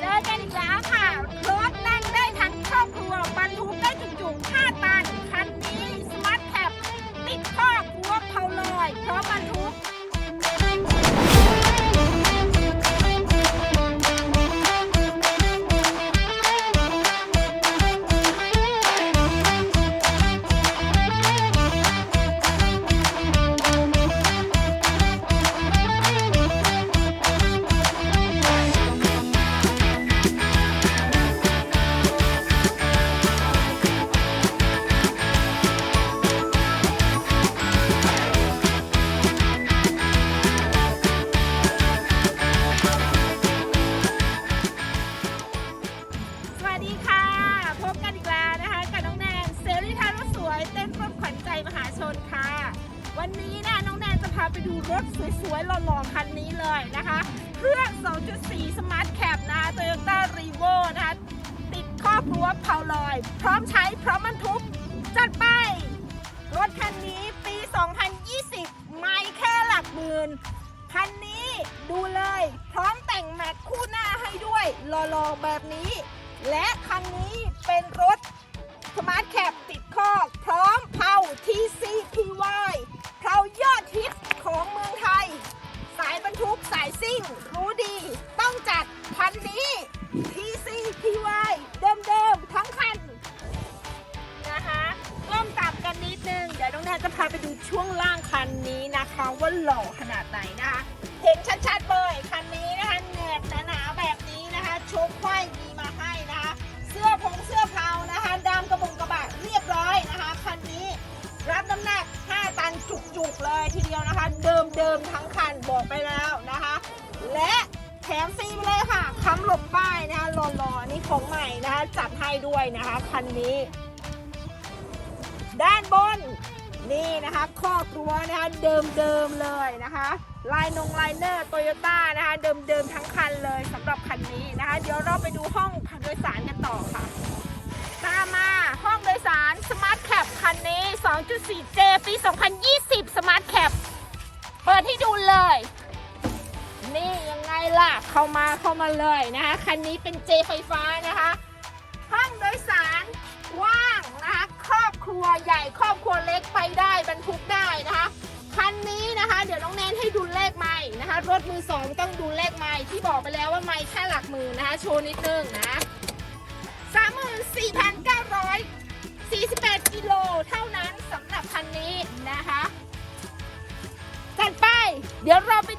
เจอกันอีกแล้วค่ะ รถนั่งได้ทั้งครอบครัวบรรทุกได้จุกๆ5ตัน คันนี้สมาร์ทแคบติดข้อครัวเผาลอย เพราะบรรทุก สวัสดีค่ะ พบกันอีกแล้วนะคะกับน้องแนนเซรีทารถสวยเต้นรถขวัญใจมหาชนค่ะ วันนี้นะน้องแนนจะพาไปดูรถสวยๆหล่อๆคันนี้เลยนะคะ เครื่อง 2.4 Smart Cap นะ Toyota r e v o นะคะติดครอบรั้วเผาลอย พร้อมใช้พร้อมบรรทุก จัดไป รถคันนี้ปี 2020 ไม่แค่หลักหมื่นคันนี้ดูเลย พร้อมแต่งแม็กคู่หน้าให้ด้วยหล่อๆแบบนี้ และคันนี้เป็นรถสมาร์ทแคปติดคอกพร้อมเผา TCPY เผายอดฮิตของเมืองไทย สายบรรทุกสายซิ่ง รู้ดี ต้องจัดคันนี้ TCPY เดิมๆทั้งคันนะคะก้มต่ำกันนิดนึง เดี๋ยวน้องแนนจะพาไปดูช่วงล่างคันนี้นะคะ ว่าหล่อขนาดไหนนะ อกไปแล้วนะคะ และแถมฟรีไปเลยค่ะค้ำหลบป้ายนะคะหล่อๆนี่ของใหม่นะคะจัดให้ด้วยนะคะคันนี้ ด้านบนนี่นะคะคอกรั้วนะคะเดิมๆเลยนะคะลายนงไลเนอร์โตโยต้านะคะเดิมๆทั้งคันเลยสำหรับคันนี้นะคะ เดี๋ยวเราไปดูห้องโดยสารกันต่อค่ะตามมาห้องโดยสาร Smart Cap คันนี้ 2.4J ปี 2020 Smart Cap เปิดให้ดูเลย นี่ยังไงล่ะ เข้ามาเข้ามาเลยนะคะคันนี้เป็น J ไฟฟ้านะคะ ห้องโดยสารว้างนะคะครอบครัวใหญ่ครอบครัวเล็กไปได้บรรทุกได้นะคะคันนี้นะคะ เดี๋ยวน้องแนนให้ดูเลขไม่นะคะ รถมือสองต้องดูเลขไม่ที่บอกไปแล้วว่าไม่แค่หลักหมื่นนะคะ โชว์นิดนึงนะ34,948กิโลเท่านั้นสำหรับคันนี้นะคะจัดไป เดี๋ยวเราไป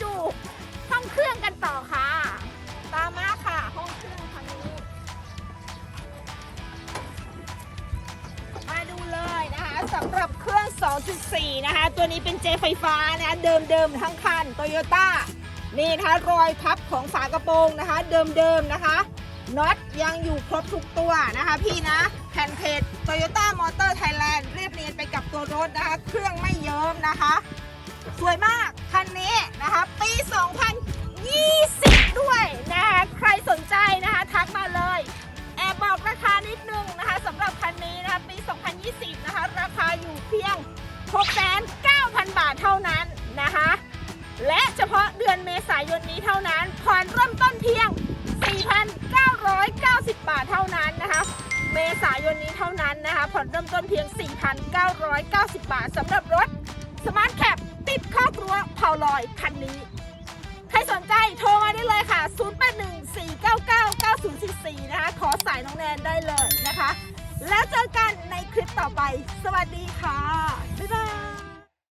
2.4 นะคะ ตัวนี้เป็นเจไฟฟ้านะะเดิมๆทั้งคันโตโยต้านี่นะคะรอยพับของฝากระโปรงนะคะ เดิมๆนะคะน็อตยังอยู่ครบทุกตัวนะคะพี่นะแผ่นเพจ Toyota Motor Thailand เรียบเรียงไปกับตัวรถนะคะ เครื่องไม่เยิ้มนะคะ สวยมาก คันนี้นะคะ ปี 2020 ด้วยนะคะ ใครสนใจ เท่านั้นนะคะ และเฉพาะเดือนเมษายนนี้เท่านั้นผ่อนเริ่มต้นเพียง 4,990 บาทเท่านั้นนะคะ เมษายนนี้เท่านั้นนะคะผ่อนเริ่มต้นเพียง 4,990 บาทสำหรับรถสมาร์ทแคปติดครอบรั้วเผาลอยคันนี้ ใครสนใจโทรมาได้เลยค่ะ 0814999044 นะคะ ขอสายน้องแนนได้เลยนะคะ แล้วเจอกันในคลิปต่อไป สวัสดีค่ะ บ๊ายบาย